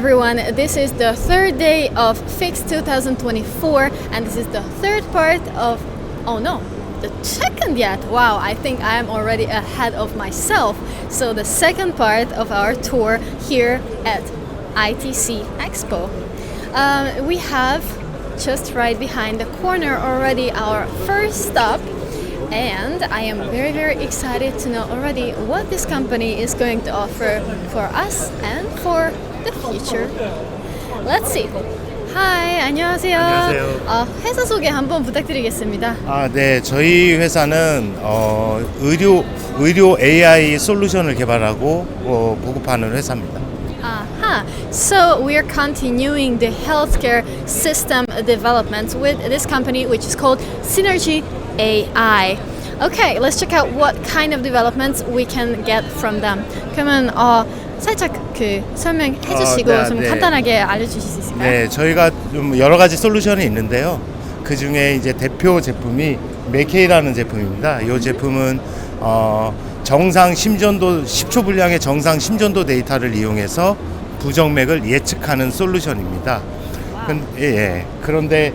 everyone. This is the third day of Fix 2024, and this is the third part of. Oh no, the second yet. Wow, I think I am already ahead of myself. So, the second part of our tour here at ITC Expo. Um, we have just right behind the corner already our first stop. And I am very, very excited to know already what this company is going to offer for us and for the future. Let's see. Hi, 안녕하세요. 안녕하세요. 어, 회사 소개 한번 부탁드리겠습니다. 아, 네. 저희 회사는 어, 의료 의료 AI 솔루션을 개발하고 어, 보급하는 회사입니다. Aha. So we are continuing the healthcare system development with this company, which is called Synergy AI. Okay, let's check out what kind of developments we can get from them. 그러면 어, 살짝 그 설명해 주시고 네, 좀 네. 간단하게 알려주실 수 있을까요? 네, 저희가 좀 여러 가지 솔루션이 있는데요. 그 중에 이제 대표 제품이 메케이라는 제품입니다. 이 제품은 어, 정상 심전도 10초 분량의 정상 심전도 데이터를 이용해서 부정맥을 예측하는 솔루션입니다. 근, 예, 예. 그런데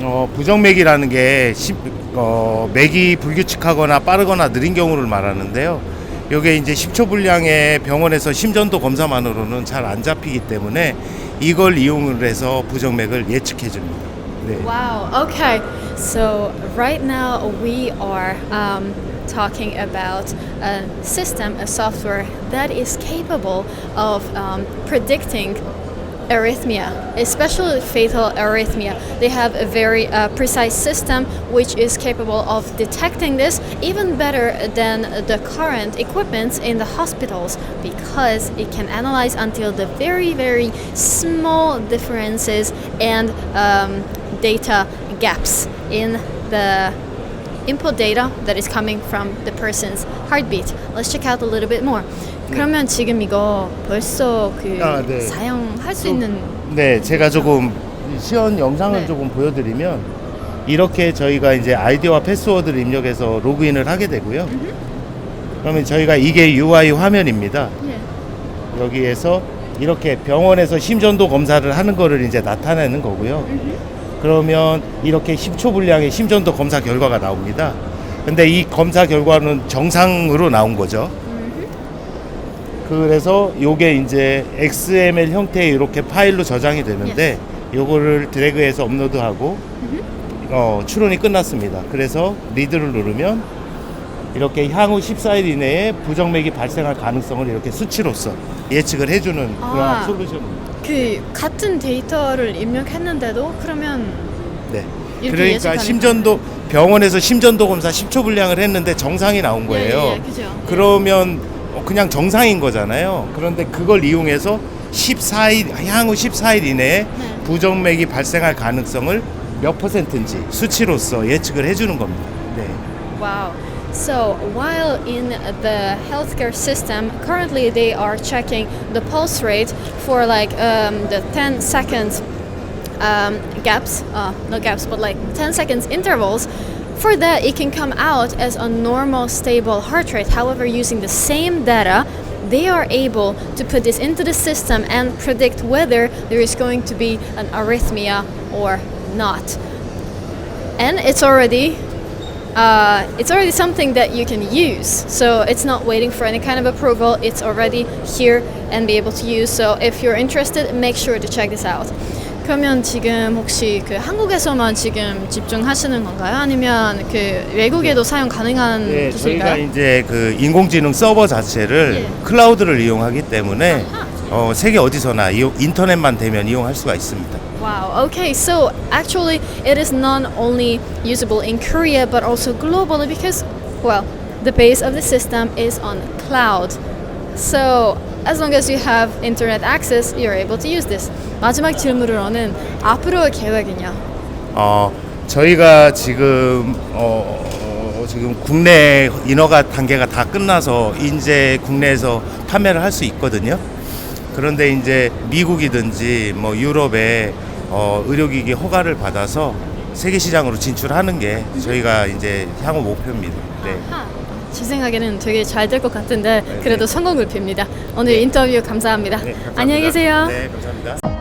어, 부정맥이라는 게 시, 어, 맥이 불규칙하거나 빠르거나 느린 경우를 말하는데요. 이게 이제 10초 분량의 병원에서 심전도 검사만으로는 잘 안 잡히기 때문에 이걸 이용을 해서 부정맥을 예측해 줍니다. 네. Wow. Okay. So right now we are um, talking about a system, a software that is capable of um, predicting arrhythmia, especially fatal arrhythmia. They have a very uh, precise system which is capable of detecting this even better than the current equipment in the hospitals because it can analyze until the very, very small differences and um, data gaps in the input data that is coming from the person's heartbeat. Let's check out a little bit more. 그러면 지금 이거 벌써 그 아, 네. 사용할 수 좀- 있는 네, 제가 조금 시연 영상을 네. 조금 보여드리면 이렇게 저희가 이제 아이디와 패스워드를 입력해서 로그인을 하게 되고요. 그러면 저희가 이게 UI 화면입니다. 예. 여기에서 이렇게 병원에서 심전도 검사를 하는 거를 이제 나타내는 거고요. 그러면 이렇게 10초 분량의 심전도 검사 결과가 나옵니다. 근데 이 검사 결과는 정상으로 나온 거죠. 그래서 요게 이제 XML 형태의 이렇게 파일로 저장이 되는데 요거를 드래그해서 업로드하고 어, 추론이 끝났습니다. 그래서 리드를 누르면 이렇게 향후 14일 이내에 부정맥이 발생할 가능성을 이렇게 수치로서 예측을 해주는 아. 그런 솔루션입니다. 그 같은 데이터를 입력했는데도 그러면 네. 이렇게 그러니까 예측하는 심전도 병원에서 심전도 검사 10초 분량을 했는데 정상이 나온 거예요. 예, 예, 그죠. 그러면 어, 그냥 정상인 거잖아요. 그런데 그걸 이용해서 14일 향후 14일 이내에 네. 부정맥이 발생할 가능성을 몇 퍼센트인지 수치로서 예측을 해주는 겁니다. 네. Wow. So while in the healthcare system, currently they are checking the pulse rate for like um, the 10 seconds um, gaps, uh, not gaps, but like 10 seconds intervals. For that, it can come out as a normal, stable heart rate. However, using the same data, they are able to put this into the system and predict whether there is going to be an arrhythmia or not. And it's already uh, it's already something that you can use. So it's not waiting for any kind of approval. It's already here and be able to use. So if you're interested, make sure to check this out. 그러면 지금 혹시 그 한국에서만 지금 집중하시는 건가요? 아니면 그 외국에도 사용 가능한 네, 저희가 기술인가요? 이제 그 인공지능 서버 자체를 예. 클라우드를 이용하기 때문에 아하. 어, 세계 어디서나 이용, 인터넷만 되면 이용할 수가 있습니다. Wow. Okay. So actually, it is not only usable in Korea but also globally because, well, the base of the system is on cloud. So as long as you have internet access, you're able to use this. 마지막 질문으로는 앞으로의 계획이냐? 어, 저희가 지금 어, 어, 지금 국내 인허가 단계가 다 끝나서 이제 국내에서 판매를 할 수 있거든요. 그런데 이제 미국이든지 뭐 유럽에 어, 의료기기 허가를 받아서 세계 시장으로 진출하는 게 저희가 이제 향후 목표입니다. 네. 제 생각에는 되게 잘 될 것 같은데 네, 그래도 네. 성공을 빕니다. 오늘 인터뷰 감사합니다. 네, 감사합니다. 안녕히 계세요. 네, 감사합니다.